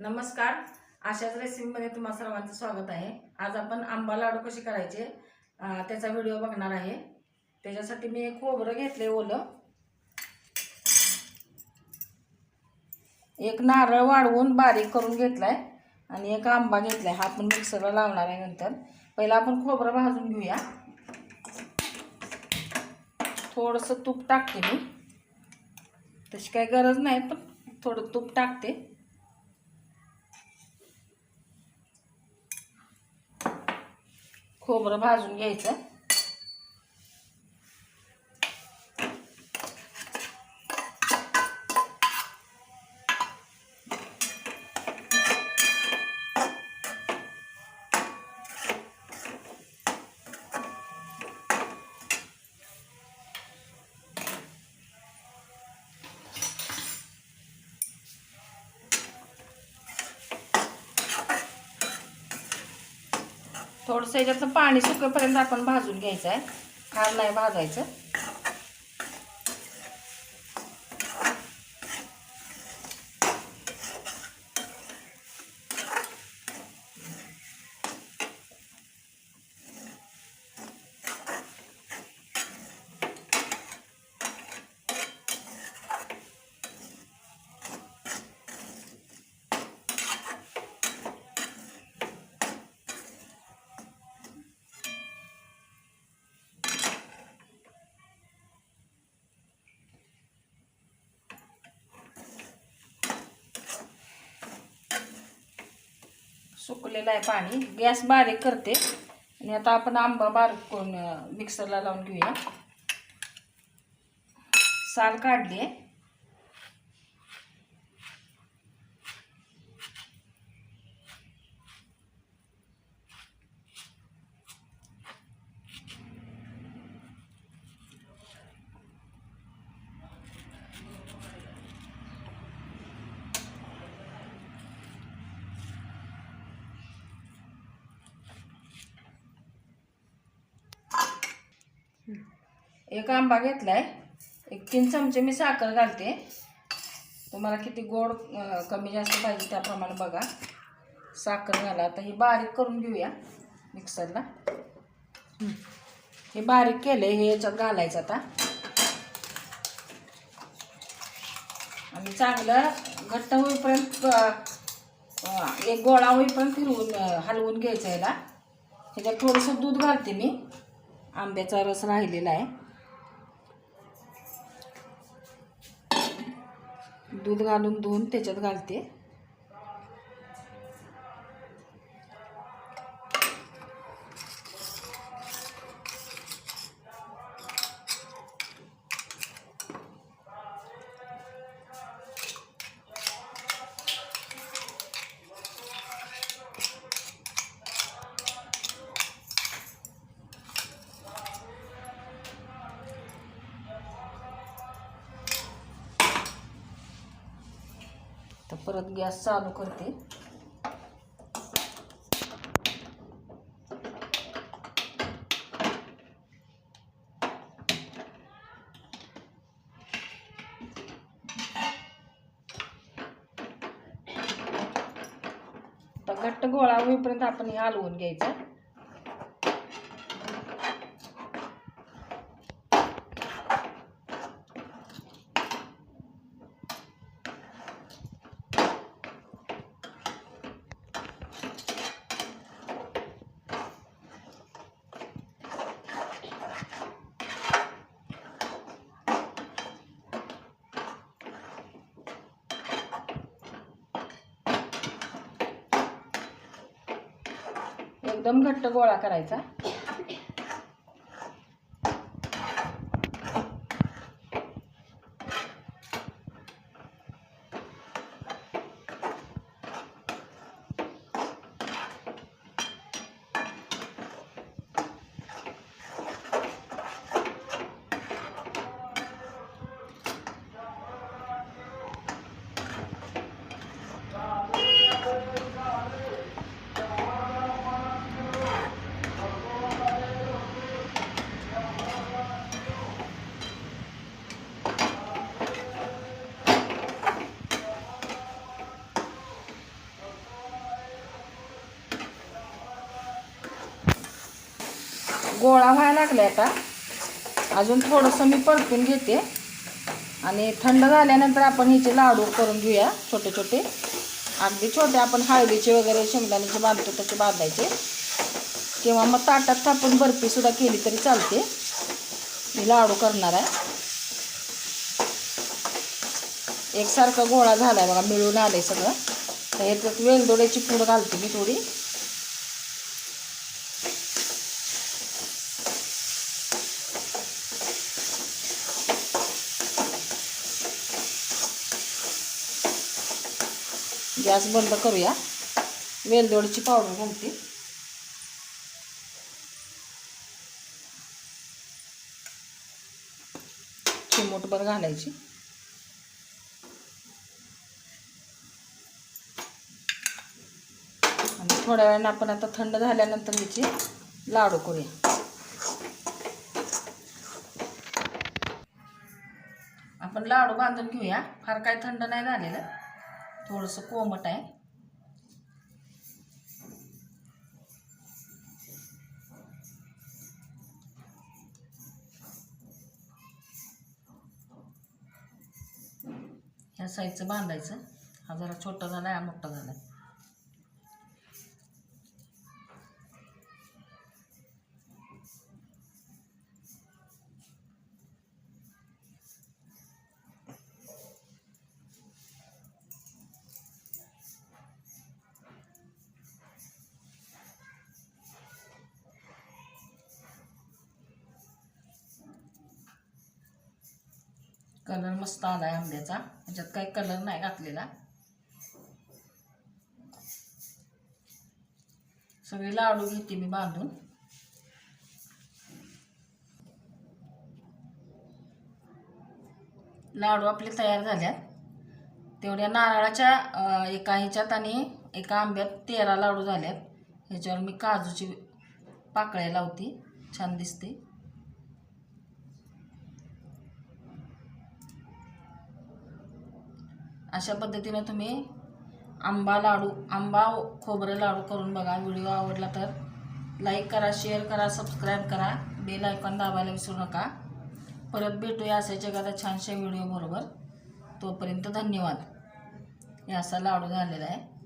नमस्कार. आशाच रेसिपीमध्ये तुम्हा सर्वांचं स्वागत आहे. आज आपण आंबा लाडू कसे करायचे त्याचा व्हिडिओ बघणार आहे. त्याच्यासाठी मी एक खोबरं घेतले ओलं. एक नारळ वाढवून बारीक करून घेतलाय आणि एक आंबा घेतलाय. हा आपण मिक्सरला लावणार आहे नंतर. पहिला आपण खोबरं भाजून घेऊया. थोडंसं तूप टाकते मी. तशी काही गरज नाही पण थोडं तूप टाकते. खोबरं भाजून घ्यायचं. थोडंसं याच्यातलं पाणी सुकेपर्यंत आपण भाजून घ्यायचं आहे. फार नाही भाजायचं. सुकलेलं आहे पाणी. गॅस बारीक करते. आणि आता आपण आंबा बारीक करून मिक्सरला लावून घेऊया. साल काढली आहे. एक आंबा घेतलाय. एक तीन चमचे मी साखर घालते. तुम्हाला किती गोड कमी जास्त पाहिजे त्याप्रमाणे बघा. साखर घाला. आता हे बारीक करून घेऊया मिक्सरला. हे बारीक केलंय हे याच्यात घालायचं आता. आणि चांगलं घट्ट होईपर्यंत एक गोळा होईपर्यंत फिरवून हलवून घ्यायचं याला त्याच्यात थोडंसं दूध घालते मी. आंब्याचा रस राहिलेला आहे. दूध घालून धुवून त्याच्यात घालते. परत गॅस चालू करते. घट्ट गोळा होईपर्यंत आपण हे हलवून घ्यायचं. एकदम घट्ट गोळा करायचा. गोळा व्हायला लागला आता. अजून थोडंसं मी परतून घेते. आणि थंड झाल्यानंतर आपण हिचे लाडू करून घेऊया छोटे छोटे. अगदी छोटे आपण हळदीचे वगैरे शेंगदाण्याचे बांधतो तसे बांधायचे. किंवा मग ताटात थापून बर्फीसुद्धा केली तरी चालते. मी लाडू करणार आहे. एकसारखा गोळा झाला आहे बघा मिळून आले सगळं. तर ह्याच्यात वेलदोड्याची पूड घालते मी थोडी. गॅस बंद करूया. वेलदोडीची पावडर घालते. चिमूटभर घालायची. आणि थोड्या वेळानं आपण आता थंड झाल्यानंतर याची लाडू करूया. आपण लाडू बांधून घेऊया. फार काही थंड नाही झालेलं. थोडंसं कोमट आहे. ह्या साईजचं बांधायचं. हा जरा छोटा झाला हा मोठा झाला कलर मस्त आला आहे आंब्याचा. ह्याच्यात काही कलर नाही घातलेला. सगळे लाडू घेते मी बांधून. लाडू आपले तयार झाल्यात. तेवढ्या नारळाच्या एका ह्याच्यात आणि एका आंब्यात तेरा लाडू झाल्यात. ह्याच्यावर मी काजूची पाकळ्या लावते. छान दिसते. अशा पद्धतीनं तुम्ही आंबा लाडू आंबा खोबरं लाडू करून बघा. व्हिडिओ आवडला तर लाईक करा शेअर करा सबस्क्राईब करा. बेल आयकॉन दाबायला विसरू नका. परत भेटूया असायच्या एखाद्या छानशा व्हिडिओ बरोबर. तोपर्यंत धन्यवाद. हे असा लाडू झालेला आहे.